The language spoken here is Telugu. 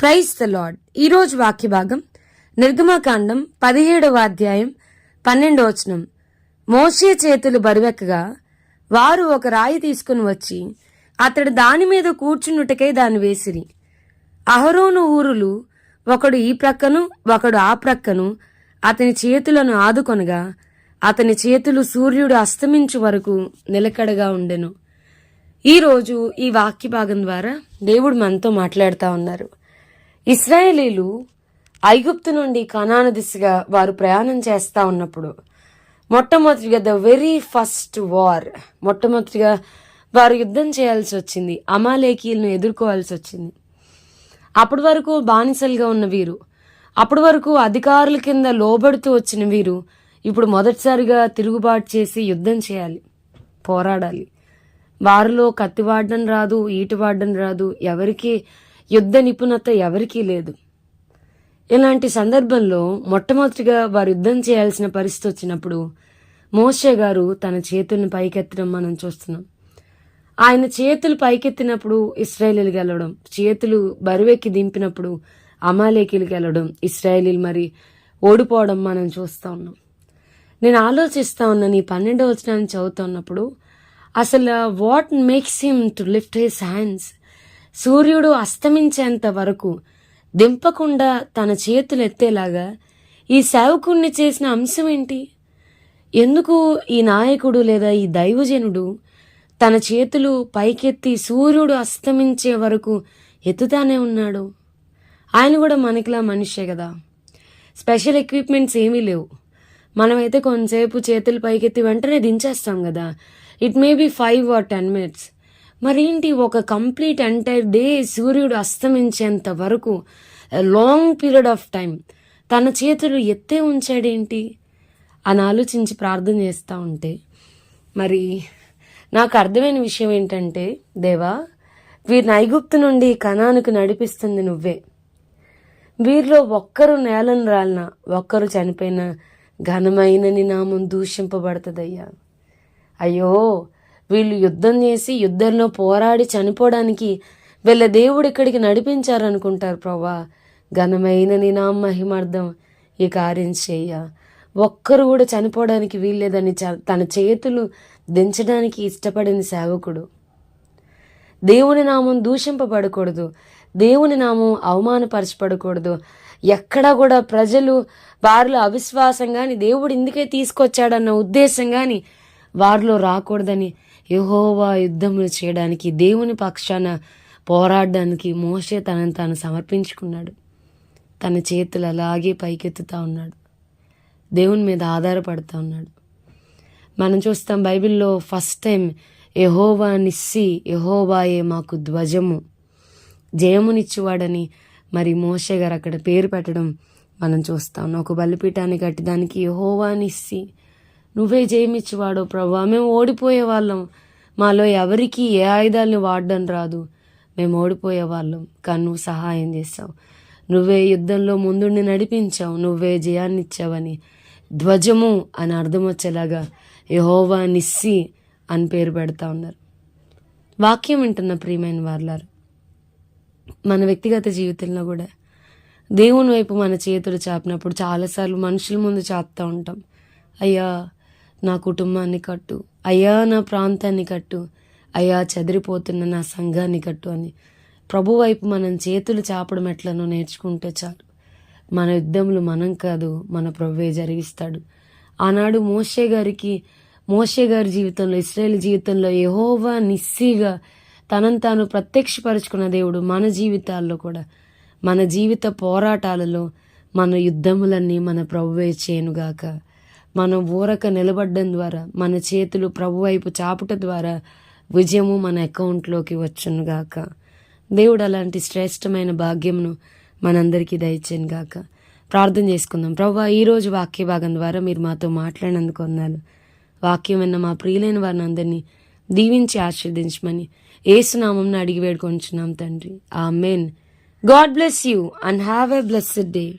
ప్రైజ్ ద లాడ్ ఈరోజు వాక్య భాగం నిర్గమాకాండం పదిహేడవ అధ్యాయం పన్నెండవ వచనం. చేతులు బరువెక్కగా వారు ఒక రాయి తీసుకుని వచ్చి అతడు దాని మీద కూర్చున్నట్టుకై దాన్ని వేసిరి. అహరోను ఊరులు ఒకడు ఈ ప్రక్కను ఒకడు ఆ ప్రక్కను అతని చేతులను ఆదుకొనగా అతని చేతులు సూర్యుడు అస్తమించు వరకు నిలకడగా ఉండెను. ఈరోజు ఈ వాక్య భాగం ద్వారా దేవుడు మనతో మాట్లాడుతూ ఉన్నారు. ఇస్రాయేలీలు ఐగుప్తు నుండి కనాను దిశగా వారు ప్రయాణం చేస్తూ ఉన్నప్పుడు మొట్టమొదటిగా ద వెరీ ఫస్ట్ వార్ మొట్టమొదటిగా వారు యుద్ధం చేయాల్సి వచ్చింది అమాలేకీలను ఎదుర్కోవాల్సి వచ్చింది. అప్పటి వరకు బానిసలుగా ఉన్న వీరు అప్పటి వరకు అధికారుల కింద లోబడుతూ వచ్చిన వీరు ఇప్పుడు మొదటిసారిగా తిరుగుబాటు చేసి యుద్ధం చేయాలి పోరాడాలి. వారిలో కత్తి వాడడం రాదు ఈటు వాడడం రాదు ఎవరికి యుద్ధ నిపుణత ఎవరికీ లేదు. ఇలాంటి సందర్భంలో మొట్టమొదటిగా వారు యుద్ధం చేయాల్సిన పరిస్థితి వచ్చినప్పుడు మోషే గారు తన చేతుల్ని పైకెత్తడం మనం చూస్తున్నాం. ఆయన చేతులు పైకెత్తినప్పుడు ఇస్రాయేలీలు గెలవడం చేతులు బరువెక్కి దింపినప్పుడు అమాలేకీలు గెలవడం ఇస్రాయేలీలు మరి ఓడిపోవడం మనం చూస్తూ ఉన్నాం. నేను ఆలోచిస్తా ఉన్నాను ఈ పన్నెండవ వచనాన్ని చదువుతున్నప్పుడు అసలు what makes him to lift his hands సూర్యుడు అస్తమించేంత వరకు దింపకుండా తన చేతులు ఎత్తేలాగా ఈ సేవకుణ్ణి చేసిన అంశం ఏంటి ఎందుకు ఈ నాయకుడు లేదా ఈ దైవజనుడు తన చేతులు పైకెత్తి సూర్యుడు అస్తమించే వరకు ఎత్తుతానే ఉన్నాడు? ఆయన కూడా మనకిలా మనిషే కదా. స్పెషల్ ఎక్విప్మెంట్స్ ఏమీ లేవు. మనమైతే కొంతసేపు చేతులు పైకెత్తి వెంటనే దించేస్తాం కదా. It may be five or ten minutes. మరేంటి ఒక కంప్లీట్ ఎంటైర్ డే సూర్యుడు అస్తమించేంత వరకు లాంగ్ పీరియడ్ ఆఫ్ టైం తన చేతులు ఎత్తే ఉంచాడేంటి? అని ఆలోచించి ప్రార్థన చేస్తూ ఉంటే మరి నాకు అర్థమైన విషయం ఏంటంటే దేవా వీరిని ఐగుప్తు నుండి కణానికి నడిపిస్తుంది నువ్వే. వీరిలో ఒక్కరు నేలను రాలిన ఒక్కరు చనిపోయిన ఘనమైన నీ నామం దూషింపబడుతుందయ్యా. అయ్యో వీళ్ళు యుద్ధం చేసి యుద్ధంలో పోరాడి చనిపోవడానికి వీళ్ళ దేవుడు ఇక్కడికి నడిపించారనుకుంటారు ప్రభా. ఘనమైన నీ నామ మహిమార్థం ఈ కార్యం చేయ. ఒక్కరు కూడా చనిపోవడానికి వీల్లేదని చ- తన చేతులు దించడానికి ఇష్టపడిన సేవకుడు. దేవుని నామం దూషింపబడకూడదు. దేవుని నామం అవమానపరచబడకూడదు. ఎక్కడా కూడా ప్రజలు వారిలో అవిశ్వాసం కానీ దేవుడు ఇందుకే తీసుకొచ్చాడన్న ఉద్దేశం కానీ వారిలో రాకూడదని యహోవా యుద్ధములు చేయడానికి దేవుని పక్షాన పోరాడడానికి మోషే తనను తాను సమర్పించుకున్నాడు. తన చేతులు అలాగే పైకెత్తుతా ఉన్నాడు. దేవుని మీద ఆధారపడుతూ ఉన్నాడు. మనం చూస్తాం బైబిల్లో ఫస్ట్ టైం యహోవా నిస్సి యహోవాయే మాకు ధ్వజము. జయమునిచ్చువాడని మరి మోషే గారు అక్కడ పేరు పెట్టడం మనం చూస్తాం. ఒక బలిపీఠాన్ని కట్టడానికి యహోవా నిస్సి నువ్వే జయమిచ్చువాడో ప్రభా. మేము ఓడిపోయే వాళ్ళం. మాలో ఎవరికి ఏ ఆయుధాలను వాడడం రాదు. మేము ఓడిపోయే వాళ్ళం. కానీ నువ్వు సహాయం చేస్తావు. నువ్వే యుద్ధంలో ముందుండి నడిపించావు. నువ్వే జయాన్ని ఇచ్చావని. ధ్వజము అని అర్థం వచ్చేలాగా యహోవా నిస్సి అని పేరు పెడతా ఉన్నారు. వాక్యం వింటున్న ప్రియమైన వాళ్ళారు మన వ్యక్తిగత జీవితంలో కూడా దేవుని వైపు మన చేతులు చాపినప్పుడు చాలాసార్లు మనుషుల ముందు చాపుతూ ఉంటాం. అయ్యా నా కుటుంబాన్ని కట్టు. అయ్యా నా ప్రాంతాన్ని కట్టు. అయ్యా చెదిరిపోతున్న నా సంఘాన్ని కట్టు అని. ప్రభు వైపు మనం చేతులు చాపడం ఎట్లనో నేర్చుకుంటే చాలు. మన యుద్ధములు మనం కాదు మన ప్రభువే జరిగిస్తాడు. ఆనాడు మోషే గారికి మోషే గారి జీవితంలో ఇస్రాయేల్ జీవితంలో యెహోవా నిస్సిగా తనను తాను ప్రత్యక్షపరుచుకున్న దేవుడు మన జీవితాల్లో కూడా మన జీవిత పోరాటాలలో మన యుద్ధములన్నీ మన ప్రభువే చేయనుగాక. మనం ఊరక నిలబడడం ద్వారా మన చేతులు ప్రభు వైపు చాపుట ద్వారా విజయము మన అకౌంట్లోకి వచ్చునుగాక దేవుడు అలాంటి శ్రేష్టమైన భాగ్యమును మనందరికీ దయచేను గాక. ప్రార్థన చేసుకుందాం. ప్రభా ఈరోజు వాక్య భాగం ద్వారా మీరు మాతో మాట్లాడినందుకు వందాలు వాక్యం విన్న మా ప్రియులైన వారిని అందరినీ దీవించి ఆశీర్దించమని ఏసునామం అడిగి వేడుకొంచున్నాం తండ్రి. Amen God bless you and have a blessed day.